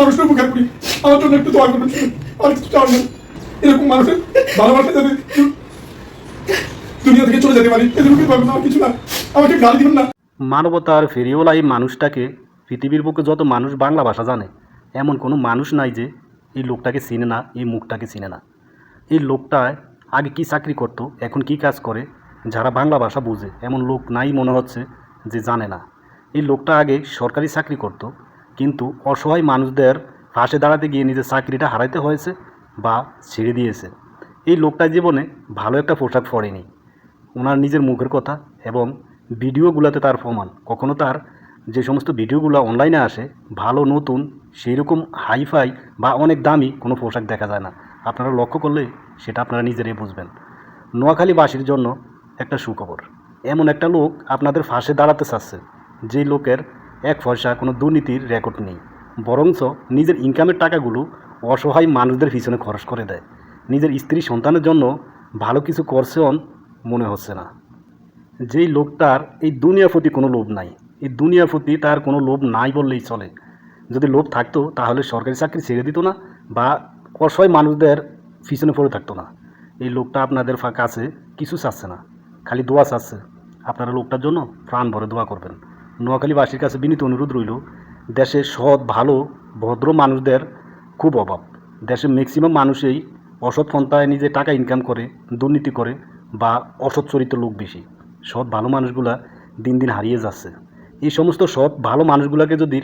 মানুষের মুখে করি আমার জন্য একটু দোয়া করবেন আর কিছু চাওয়ার নেই এরকম মানুষের ভালোবাসা যাতে দুনিয়া থেকে চলে যেতে পারি মুখে করবেন আমার কিছু না। আমাকে গালি দিবেন না। মানবতার ফেরিওলা এই মানুষটাকে পৃথিবীর বুকে যত মানুষ বাংলা ভাষা জানে, এমন কোনো মানুষ নাই যে এই লোকটাকে চিনে না, এই মুখটাকে চিনে না। এই লোকটায় আগে কি চাকরি করতো, এখন কি কাজ করে, যারা বাংলা ভাষা বোঝে, এমন লোক নাই মনে হচ্ছে যে জানে না। এই লোকটা আগে সরকারি চাকরি করত কিন্তু অসহায় মানুষদের পাশে দাঁড়াতে গিয়ে নিজের চাকরিটা হারাইতে হয়েছে বা ছেড়ে দিয়েছে। এই লোকটা জীবনে ভালো একটা পোশাক পরেনি। ওনার নিজের মুখের কথা এবং ভিডিওগুলোতে তার প্রমাণ। কখনো তার যে সমস্ত ভিডিওগুলো অনলাইনে আসে, ভালো, নতুন সেই রকম হাইফাই বা অনেক দামি কোনো পোশাক দেখা যায় না। আপনারা লক্ষ্য করলে সেটা আপনারা নিজেরাই বুঝবেন। নোয়াখালীবাসীর জন্য একটা সুখবর। এমন একটা লোক আপনাদের ফাঁসে দাঁড়াতে চাচ্ছে। যেই লোকের এক পয়সা কোনো দুর্নীতির রেকর্ড নেই। বরঞ্চ নিজের ইনকামের টাকাগুলো অসহায় মানুষদের পিছনে খরচ করে দেয়। নিজের স্ত্রী সন্তানের জন্য ভালো কিছু করছেন মনে হচ্ছে না। যেই লোকটার এই দুনিয়ার প্রতি কোনো লোভ নাই। এই দুনিয়ার প্রতি তার কোনো লোভ নাই বললেই চলে। যদি লোভ থাকতো তাহলে সরকারি চাকরি ছেড়ে দিত না বা অসহায় মানুষদের পিছনে পড়ে থাকতো না। এই লোকটা আপনাদের ফা- কাছে কিছু চাচ্ছে না, খালি দোয়া চাচ্ছে। আপনারা লোকটার জন্য প্রাণ ভরে দোয়া করবেন। নোয়াখালীবাসীর কাছে বিনীত অনুরোধ রইল দেশে সৎ, ভালো, ভদ্র মানুষদের খুব অভাব। দেশের ম্যাক্সিমাম মানুষই অসৎ পন্থায় নিজে টাকা ইনকাম করে, দুর্নীতি করে বা অসৎ চরিত্র লোক বেশি। সৎ, ভালো মানুষগুলা দিন দিন হারিয়ে যাচ্ছে। এই সমস্ত সৎ, ভালো মানুষগুলোকে যদি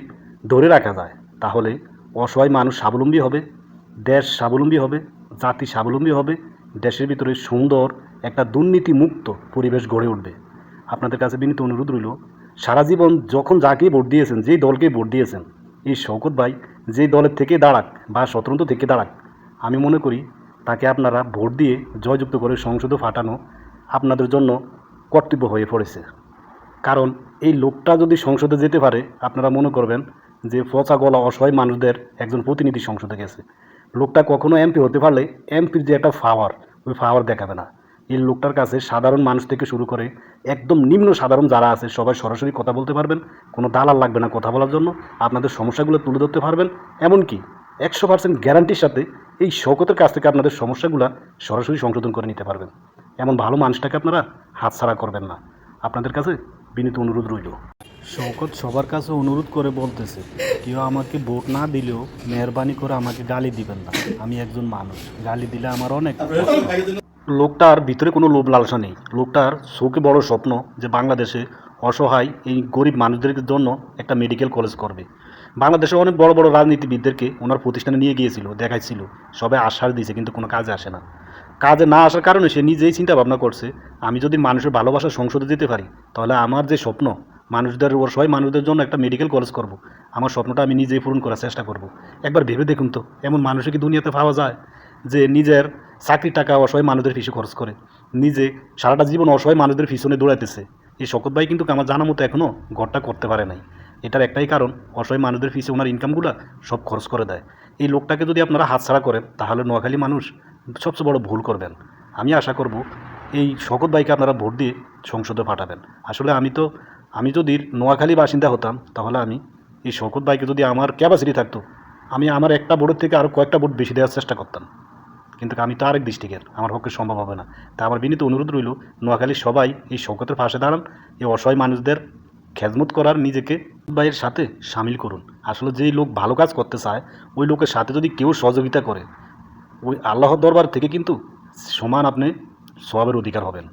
ধরে রাখা যায়, তাহলে অসহায় মানুষ স্বাবলম্বী হবে, দেশ স্বাবলম্বী হবে, জাতি স্বাবলম্বী হবে, দেশের ভিতরে সুন্দর একটা দুর্নীতিমুক্ত পরিবেশ গড়ে উঠবে। আপনাদের কাছে বিনীত অনুরোধ রইল সারা জীবন যখন যাকে ভোট দিয়েছেন, যেই দলকে ভোট দিয়েছেন, এই শওকত ভাই যেই দলের থেকে দাঁড়াক বা স্বতন্ত্র থেকে দাঁড়াক, আমি মনে করি তাকে আপনারা ভোট দিয়ে জয়যুক্ত করে সংসদে ফাটানো আপনাদের জন্য কর্তব্য হয়ে পড়েছে। কারণ এই লোকটা যদি সংসদে যেতে পারে, আপনারা মনে করবেন যে পচা গলা অসহায় মানুষদের একজন প্রতিনিধি সংসদে গেছে। লোকটা কখনো এমপি হতে পারলে এমপির যে একটা পাওয়ার ওই পাওয়ার দেখাবে না। এই লোকটার কাছে সাধারণ মানুষ থেকে শুরু করে একদম নিম্ন সাধারণ যারা আছে, সবাই সরাসরি কথা বলতে পারবেন, কোনো দালাল লাগবে না কথা বলার জন্য, আপনাদের সমস্যাগুলো তুলে ধরতে পারবেন। এমনকি একশো পার্সেন্ট গ্যারান্টির সাথে এই শৌকতের কাছ থেকে আপনাদের সমস্যাগুলো সরাসরি সংশোধন করে নিতে পারবেন। এমন ভালো মানুষটাকে আপনারা হাতছাড়া করবেন না। আপনাদের কাছে বিনীত অনুরোধ রইল। শৌকত সবার কাছে অনুরোধ করে বলতেছে, কেউ আমাকে ভোট না দিলেও মেহরবানি করে আমাকে গালি দিবেন না। আমি একজন মানুষ, গালি দিলে আমার অনেক লোকটার ভিতরে কোনো লোভ লালসা নেই। লোকটার চোখে বড় স্বপ্ন যে বাংলাদেশে অসহায় এই গরিব মানুষদের জন্য একটা মেডিকেল কলেজ করবে। বাংলাদেশে অনেক বড় বড় রাজনীতিবিদদেরকে ওনার প্রতিষ্ঠানে নিয়ে গিয়েছিল, দেখাইছিল। সবাই আশ্বাস দিয়েছে, কিন্তু কোনো কাজে আসে না। কাজে না আসার কারণে সে নিজেই চিন্তা ভাবনা করছে, আমি যদি মানুষের ভালোবাসা সংসদে যেতে পারি, তাহলে আমার যে স্বপ্ন, মানুষদের অসহায় মানুষদের জন্য একটা মেডিকেল কলেজ করব, আমার স্বপ্নটা আমি নিজেই পূরণ করার চেষ্টা করব। একবার ভেবে দেখুন তো, এমন মানুষে কি দুনিয়াতে পাওয়া যায় যে নিজের চাকরির টাকা অসহায় মানুষদের পিছু খরচ করে। নিজে সারাটা জীবন অসহায় মানুষদের পিছনে দৌড়াইতেছে। এই শকত ভাই কিন্তু আমার জানা মতো এখনও ঘরটা করতে পারে নাই। এটার একটাই কারণ, অসহায় মানুষদের পিছিয়ে ওনার ইনকামগুলো সব খরচ করে দেয়। এই লোকটাকে যদি আপনারা হাতছাড়া করেন, তাহলে নোয়াখালী মানুষ সবচেয়ে বড় ভুল করবেন। আমি আশা করব এই শকত ভাইকে আপনারা ভোট দিয়ে সংসদে পাঠাবেন। আসলে আমি তো, আমি যদি নোয়াখালী বাসিন্দা হতাম, তাহলে আমি এই শকত ভাইকে যদি আমার ক্যাপাসিটি থাকতো, আমি আমার একটা বোর্ডের থেকে আরও কয়েকটা ভোট বেশি দেওয়ার চেষ্টা করতাম। কিন্তু আমি তো আরেক ডিস্ট্রিক্টের আমার পক্ষে সম্ভব হবে না। তা আমার বিনীত অনুরোধ রইল, নোয়াখালীর সবাই এই শৌকতের পাশে দাঁড়ান, এই অসহায় মানুষদের খেজমত করার নিজেকে ভাইয়ের সাথে সামিল করুন। আসলে যেই লোক ভালো কাজ করতে চায়, ওই লোকের সাথে যদি কেউ সহযোগিতা করে, ওই আল্লাহর দরবার থেকে কিন্তু সমান আপনি সবাবের অধিকার হবেন।